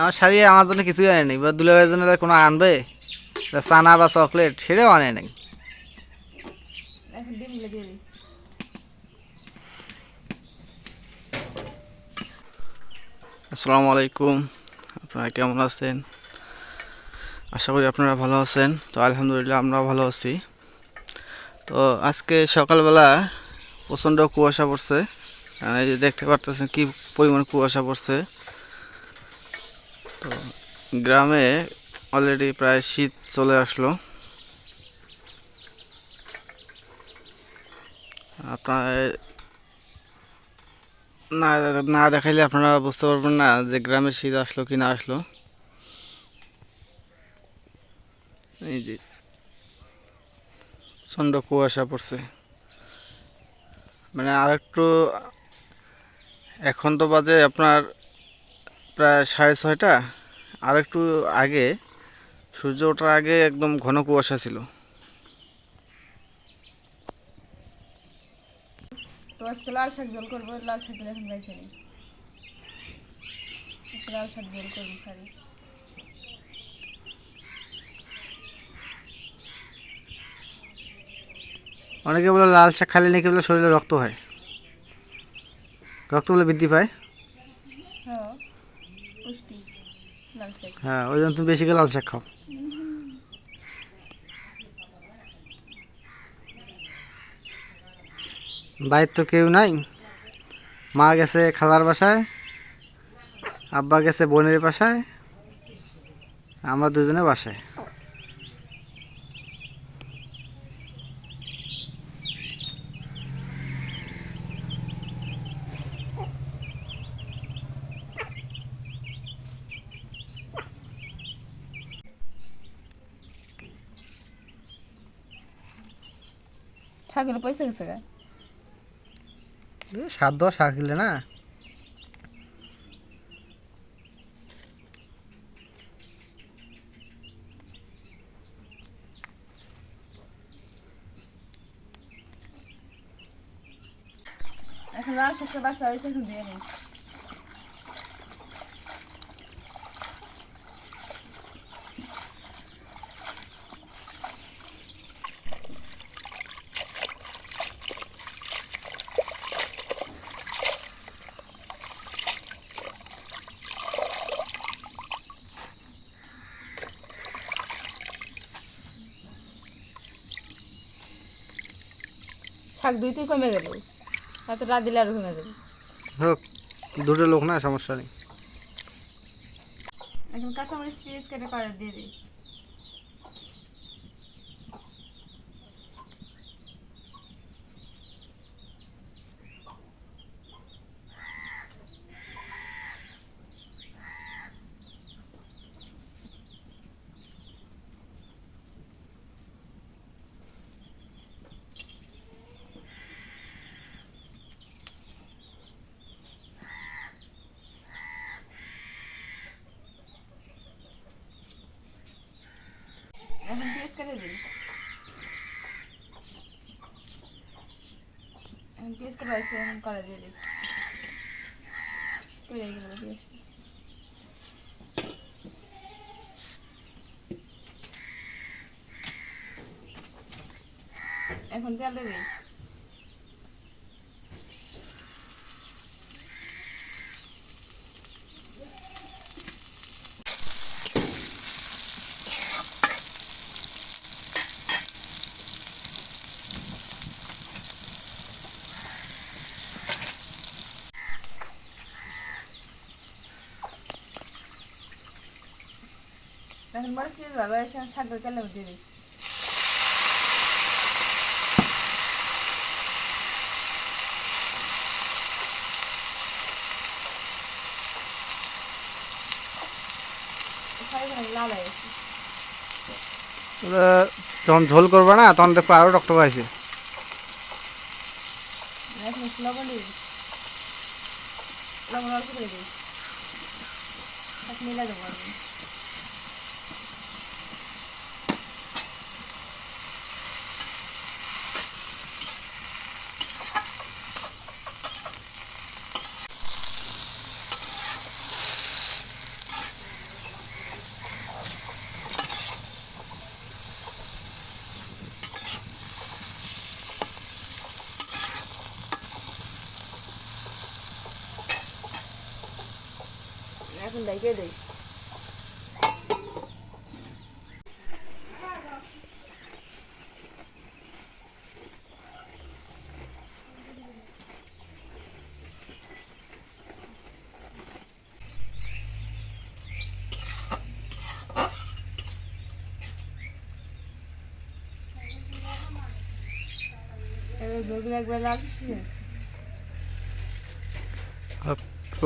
আমার শাড়ি আমার জন্য কিছুই আনেনি বা দুলাভাইয়ের জন্য কোনো আনবে? চানা বা চকলেট সেটাও আনে নাই। আসসালামু আলাইকুম, আপনারা কেমন আছেন? আশা করি আপনারা ভালো আছেন। তো আলহামদুলিল্লাহ আমরাও ভালো আছি। তো আজকে সকালবেলা প্রচণ্ড কুয়াশা পড়ছে। দেখতে পারতেছেন কি পরিমাণ কুয়াশা পড়ছে। তো গ্রামে অলরেডি প্রায় শীত চলে আসলো। আপনার না না দেখাইলে আপনারা বুঝতে পারবেন না যে গ্রামের শীত আসলো কি না আসলো। এই যে প্রচণ্ড কুয়াশা পড়ছে। মানে আর একটু এখন তো বাজে আপনার প্রায় সাড়ে ছয়টা। আর একটু আগে সূর্য ওঠার আগে একদম ঘন কুয়াশা ছিল। তো আজকে লাল শাক জল করব লাল শাক এখন বেছে লাল শাক জল করব খালি। অনেকে বলে লাল শাক খালি নাকি বলে শরীরে রক্ত হয়। রক্ত বলে বৃদ্ধি পায় হ্যাঁ পুষ্টি লাল শাক হ্যাঁ ওই জন্য তুমি বেশি করে লাল শাক খাও। বাড়ির তো কেউ নাই। মা গেছে খালার বাসায়, আব্বা গেছে বোনের বাসায়, আমরা দুজনে বাসায়। শাকগুলো পয়সা গেছে গা। সাত দশ শাক কিনলে না? এখন লাল একটা বাচ্চা হয়েছে এখন দিয়ে নিই। শাক দুইতেই কমে গেল। হয়তো রাত দিলে আরও কমে যাবে। হোক দুটো লোক না সমস্যা নেই। এখন কাঁচামরিচ পিস কেটে করে দিয়ে দিই দিই এখন পিস হয়েছে এখন করে দিয়ে দিই করে গেল পিস এখন তেল দিয়ে দিই এখন মরিচ পিস ভালো হয়েছে তেলে ওরা যখন ঝোল করবে না তখন দেখব আছে এখন একটু লবণ অল্প করে দিই মিলে দেবো দেখে দেই।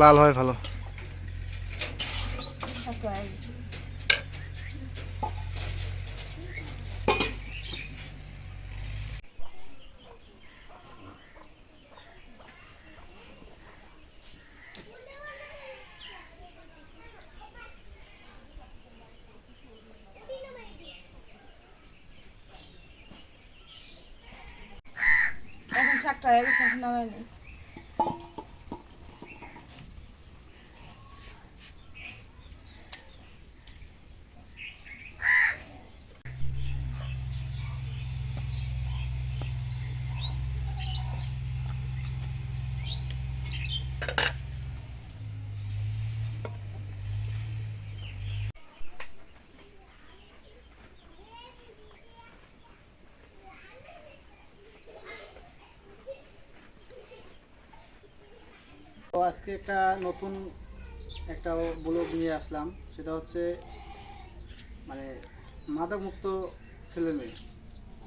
লাল হয় ভালো। আর কিছু। এখন শাকটা হয়ে গেছে নামাই নেই তো আজকে একটা নতুন একটা ব্লগ নিয়ে আসলাম। সেটা হচ্ছে মানে মাদক মুক্ত ছেলে মেয়ে।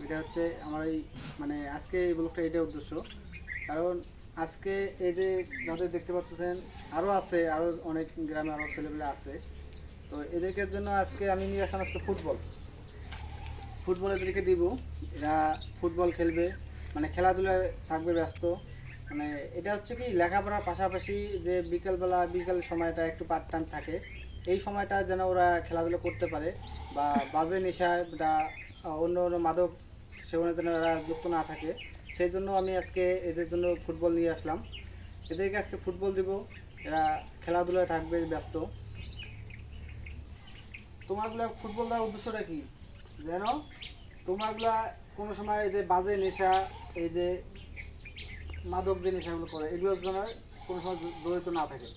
এটা হচ্ছে আমার এই মানে আজকে এই ব্লগটা এটাই উদ্দেশ্য। কারণ আজকে এই যে যাদের দেখতে পাচ্ছেন আরও আছে আরও অনেক গ্রামে আরও ছেলেমেয়ে আছে। তো এদেরকে জন্য আজকে আমি নিয়ে আসলাম আজকে ফুটবল। ফুটবল এদেরকে দিব। এরা ফুটবল খেলবে মানে খেলাধুলায় থাকবে ব্যস্ত। মানে এটা হচ্ছে কি লেখাপড়ার পাশাপাশি যে বিকেলবেলা, বিকেল সময়টা একটু পার্ট টাইম থাকে, এই সময়টা যেন ওরা খেলাধুলো করতে পারে বা বাজে নেশা বা অন্য অন্য মাদক সেবনে যেন ওরা যুক্ত না থাকে, সেই জন্য আমি আজকে এদের জন্য ফুটবল নিয়ে আসলাম। এদেরকে আজকে ফুটবল দিব, এরা খেলাধুলায় থাকবে, ব্যস্ত। তোমারগুলো ফুটবল দেওয়ার উদ্দেশ্যটা কি? যেন তোমারগুলা কোনো সময় এই যে বাজে নেশা, এই যে মাদক যে নেশাগুলো করে এগুলোর জন্য কোনো সময় জড়িত না থাকে।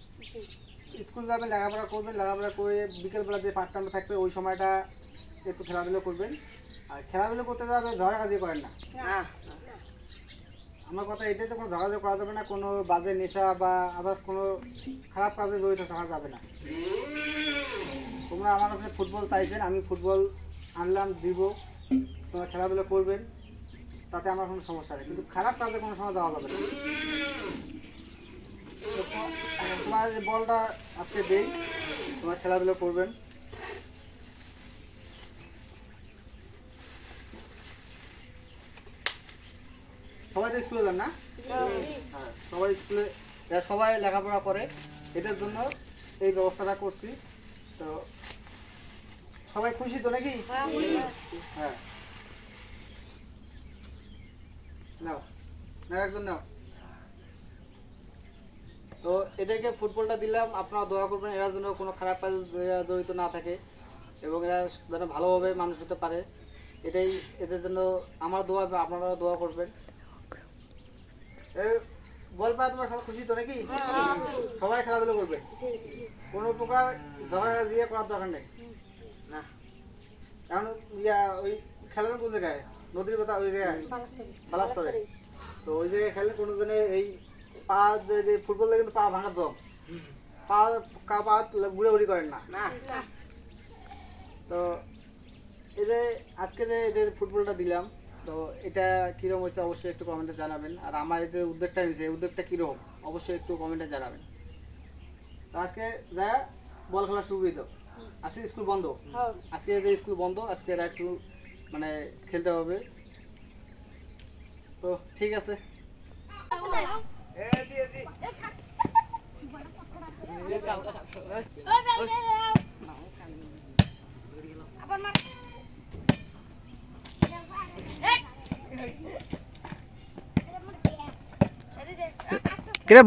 স্কুল যাবে লেখাপড়া করবেন লেখাপড়া করে বিকেলবেলা যে পার্ট টাইমটা থাকবে ওই সময়টা একটু খেলাধুলো করবেন। আর খেলাধুলো করতে যাবে ঝগড়াঝাড়ি করেন না। আমার কথা এটাই তো কোনো ঝগড়াঝাড়ি করা যাবে না কোনো বাজে নেশা বা আদার্স কোনো খারাপ কাজে জড়িত থাকা যাবে না। তোমরা আমার কাছে ফুটবল চাইছেন আমি ফুটবল আনলাম দিব তোমরা খেলাধুলা করবেন। তাতে আমার কোনো সমস্যা নেই। কিন্তু খারাপ তাতে কোনো সময় দেওয়া যাবে না। তোমার যে বলটা আজকে দেই তোমার খেলাধুলা করবেন। সবাই তো স্কুলে যান না? হ্যাঁ সবাই স্কুলে এরা সবাই লেখাপড়া করে। এটার জন্য এই ব্যবস্থাটা করছি। তো সবাই খুশি তো নাকি? হ্যাঁ। নাও নাও একজন নাও। তো এদেরকে ফুটবলটা দিলাম আপনারা দোয়া করবেন এরা যেন কোনো খারাপ কাজে জড়িত না থাকে এবং এরা যেন ভালোভাবে মানুষ হতে পারে। এটাই এদের জন্য আমার দোয়া আপনারা দোয়া করবেন। বল পায় তোমরা সবাই খুশি তো নাকি? সবাই খেলাধুলো করবে? কোনো প্রকার ঝগড়া দিয়ে করার দরকার নেই। না। এখন ইয়া ওই খেলানো কোন জায়গায়? নদীর কথা ওই জায়গায় বালাস্তরে তো ওই জায়গায় খেললে কোনো জনে এই পা যে যে ফুটবল কিন্তু পা ভাঙা জম। পা কা পা ঘুরে ঘুরি করেন না। না। তো এই যে আজকে যে এদের ফুটবলটা দিলাম তো এটা কীরকম হচ্ছে অবশ্যই একটু কমেন্টে জানাবেন। আর আমার এই যে উদ্যোগটা নিয়েছে এই উদ্যোগটা কীরকম অবশ্যই একটু কমেন্টে জানাবেন। তো আজকে যা বল খেলা শুরু করে আজকে স্কুল বন্ধ। আজকে যে স্কুল বন্ধ আজকে একটু মানে খেলতে হবে। তো ঠিক আছে।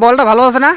বলটা ভালো আছে না?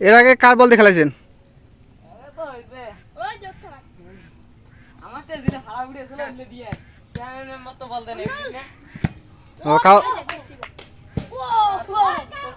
এর আগে কার বল দিয়ে খেলাইছেন? ও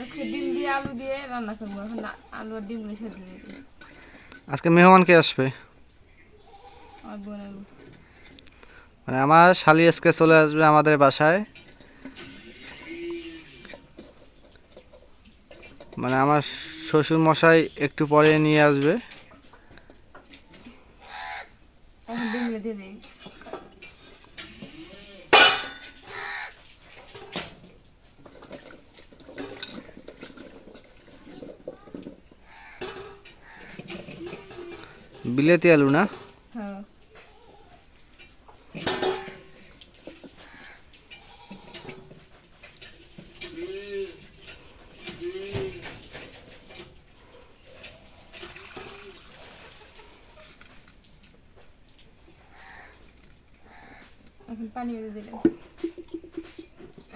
আজকে ডিম দিয়ে আলু দিয়ে রান্না করব। এখন আলু আর ডিমগুলো সেদ্ধ দিয়ে আজকে মেহমান কে আসবে? মানে আমার শালি আজকে চলে আসবে আমাদের বাসায়। মানে আমার শ্বশুর মশাই একটু পরে নিয়ে আসবে। এখন দিয়ে দিই। বিলেতি আলু না? হ্যাঁ। এখন পানি দিলাম।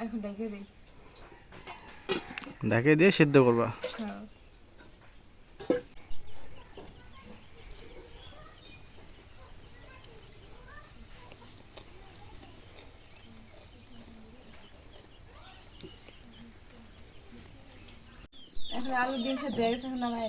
এখন ডেকে দিই। ঢাকে দিয়ে সিদ্ধ করবা হ্যাঁ এখন আলু ডিম সেদ্ধ হয়ে গেছে এখন নামাই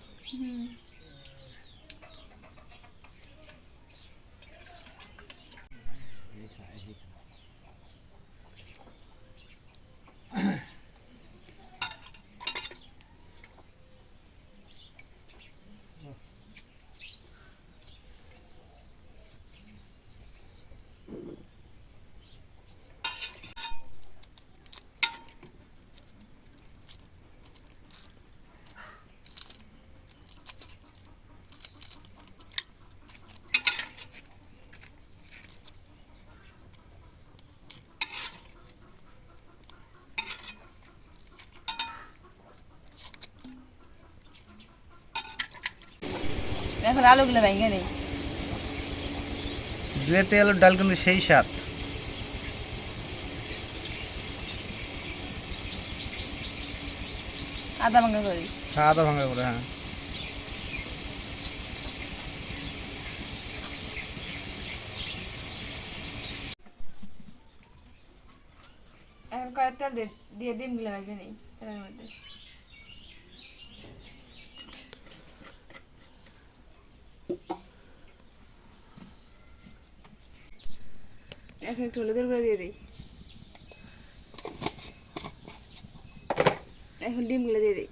এখন আলুগুলো ভেঙে নেই। বিলেতি আলুর ডাল কিন্তু সেই স্বাদ। আদা ভাঙা করি। আদা ভাঙা করে হ্যাঁ। এখন কড়াই তেল দিয়ে দিয়ে ডিমগুলো ভেঙে নেই। একটু হলুদের গুঁড়ো দিয়ে দিই। এখন ডিমগুলো দিয়ে দিই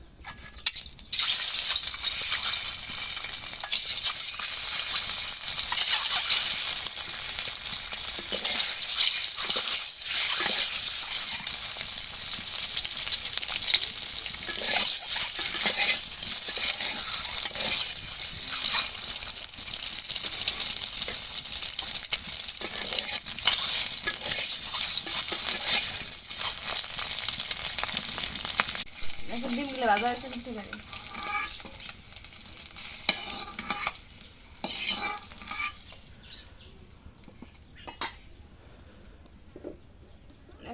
এখন ডিমগুলো ভাজা হয়েছে কিন্তু পারি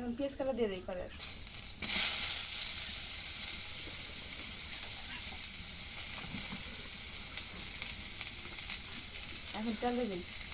এখন পেঁয়াজ কাটা দিয়ে দিই করে এখন তেল দিয়ে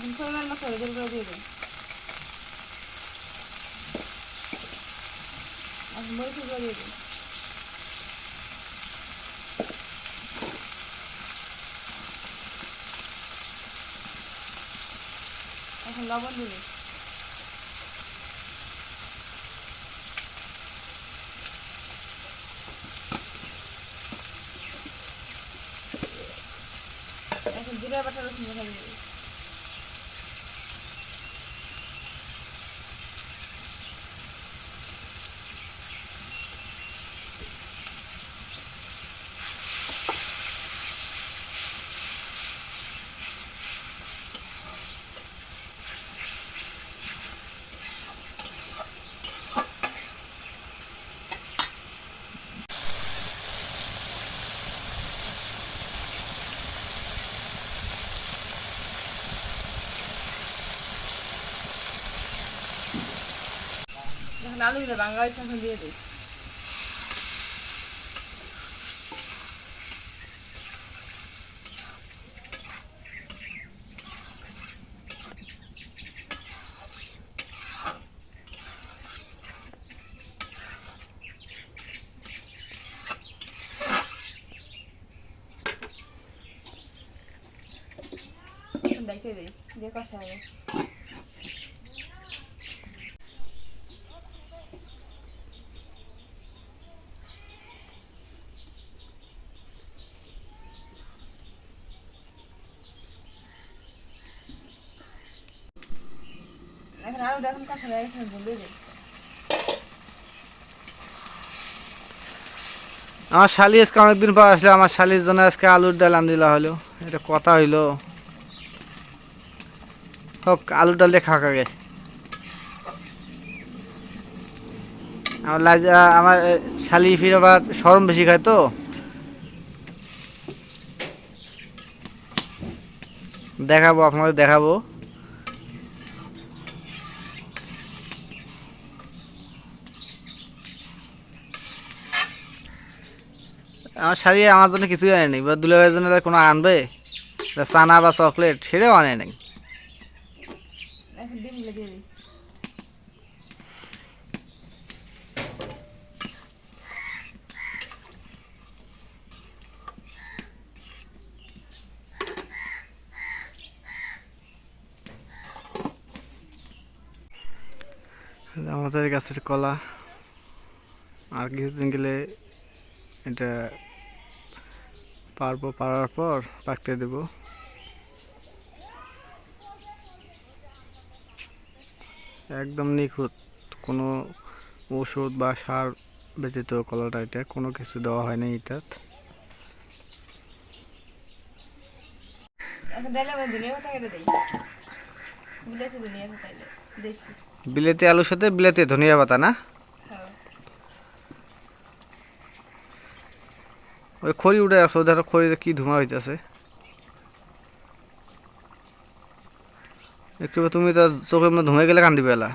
এখন পরিমাণ মতো হলুদের গুঁড়ো দিয়ে দিই এখন মরিচের দিয়ে দিই এখন লবণ দিয়ে দিই এখন জিরা বাটা রসুন দিয়ে দিই আলুগুলো ভাঙা হয়েছে তখন দিয়ে দিই। দেখে দিই দিয়ে কষা এখন আলুটা এখন ভুলে দিই আমার শালি আজকে অনেকদিন পর আসলে, আমার শালির জন্য আজকে আলুর ডাল আনদিলা হলো। এটা কথা হইল। হোক, আলুর ডাল দিয়ে খাওয়া গে আমার লাজ আমার শালি ফির আবার সরম বেশি খায় তো। দেখাবো, আপনাদের দেখাবো। আমার শাড়ি আমার জন্য কিছুই আনেনি বা দুলাভাইয়ের জন্য কোনো আনবে? চানা বা চকলেট, সেটাও আনে নাই। আমাদের গাছের কলা, আর কিছুদিন গেলে এটা পারব পারার পর পাকতে দেব। একদম নিখুঁত কোনো ওষুধ বা সার ব্যতীত কলাটা এটা কোনো কিছু দেওয়া হয়নি এটা, বিলেতি আলুর সাথে বিলেতি ধনিয়া পাতা না হ্যাঁ ওই খড়ি উঠে আসো ধরো খড়িতে কি ধোঁয়া হইতেছে। একটু তুমি তো মধ্যে ধুয়ে গেলে কান্দি পেলা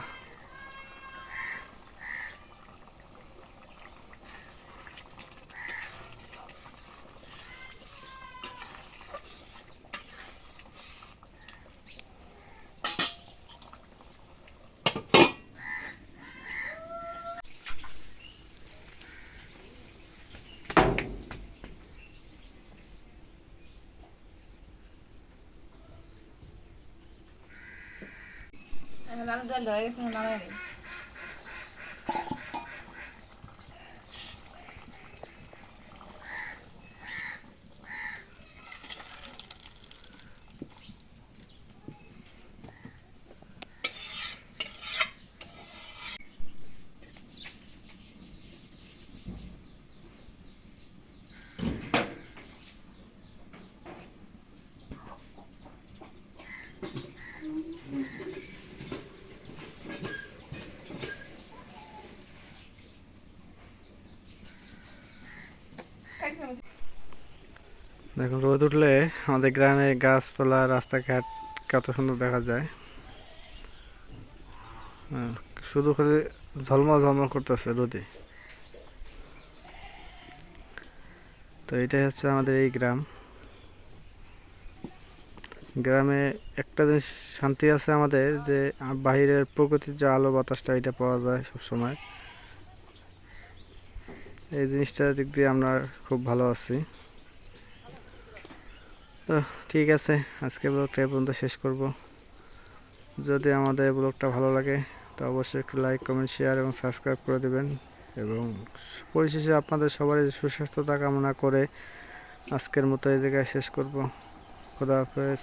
এখন আলু ডাল হয়ে গেছে নামাই নেই দেখুন রোদ উঠলে আমাদের গ্রামে গাছপালা রাস্তাঘাট কত সুন্দর দেখা যায়। হ্যাঁ, শুধু খালি ঝলমল ঝলমল করতেছে রোদে। তো এটাই হচ্ছে আমাদের এই গ্রাম। গ্রামে একটা জিনিস শান্তি আছে আমাদের যে বাইরের প্রকৃতির যে আলো বাতাসটা এটা পাওয়া যায় সবসময়। এই জিনিসটার দিক দিয়ে আমরা খুব ভালো আছি। তো ঠিক আছে আজকে ব্লগটা এ পর্যন্ত শেষ করব। যদি আমাদের ব্লগটা ভালো লাগে তো অবশ্যই একটু লাইক কমেন্ট শেয়ার এবং সাবস্ক্রাইব করে দেবেন। এবং পরিশেষে আপনাদের সবারই সুস্বাস্থ্যতা কামনা করে আজকের মতো এই জায়গায় শেষ করব। খোদা হাফেজ।